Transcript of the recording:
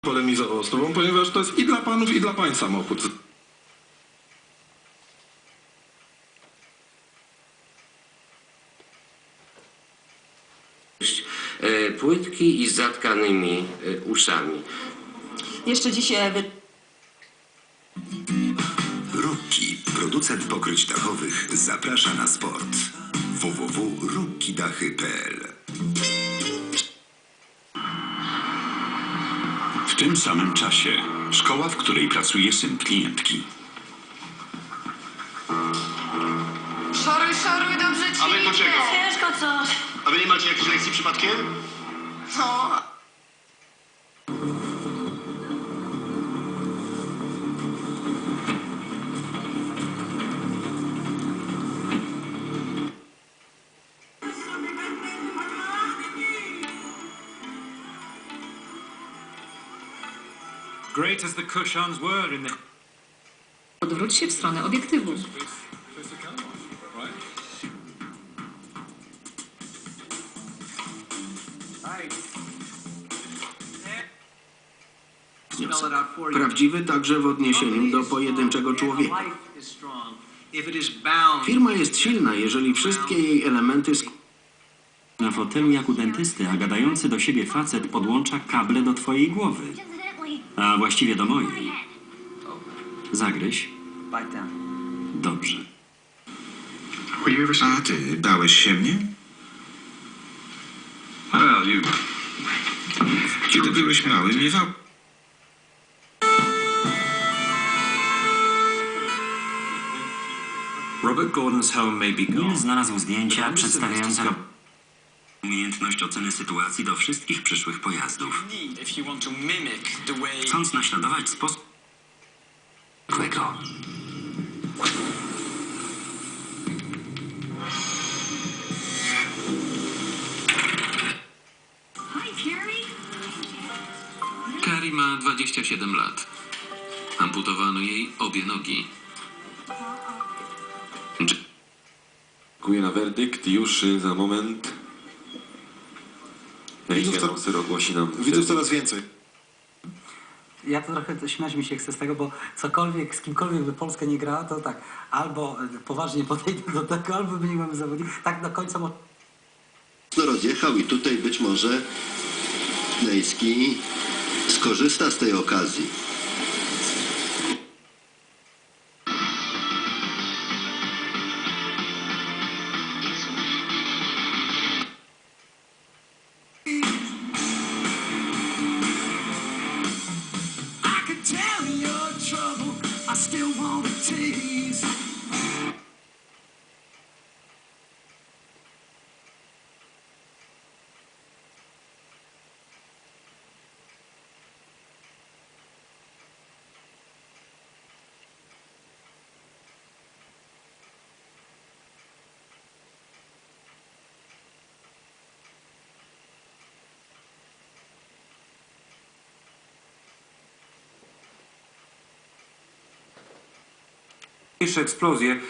polemizował z tobą, ponieważ to jest i dla panów, i dla pań samochód. e, płytki i z zatkanymi e, uszami. Jeszcze e, wy... Rukki, producent pokryć dachowych, zaprasza na sport. www.rukkidachy.pl tym samym czasie szkoła, w której pracuje syn klientki. Szoruj, szoruj, dobrze ci A wy to idzie. czego? Ciężko coś. A wy nie macie jakiejś lekcji przypadkiem? No, Great as the cushions were in the Odwróć się w stronę obiektywu. Prawdziwy także w odniesieniu do pojedynczego człowieka. Firma jest silna, jeżeli wszystkie jej elementy sk- Na fotelu jak u dentysty, a gadający do siebie facet podłącza kable do twojej głowy. A właściwie do mojej. Zagryź. Dobrze. A ty bałeś się mnie? Kiedy byłeś mały, miewał... Robert Gordon's home may be Neil gone. znalazł zdjęcia przedstawiające umiejętność oceny sytuacji do wszystkich przyszłych pojazdów. Chcąc naśladować sposób zwykłego. Carrie ma 27 lat. Amputowano jej obie nogi. Dziękuję na werdykt już za moment. Widzów Widzów, to- ogłosi nam Widzów coraz więcej. Ja to trochę śmiać mi się chce z tego, bo cokolwiek, z kimkolwiek by Polska nie grała, to tak, albo e, poważnie podejdę do tego, albo wymieniłem zawodnik. Tak do końca mo- mocno rozjechał i tutaj być może Lejski skorzysta z tej okazji. wanna take eksplozje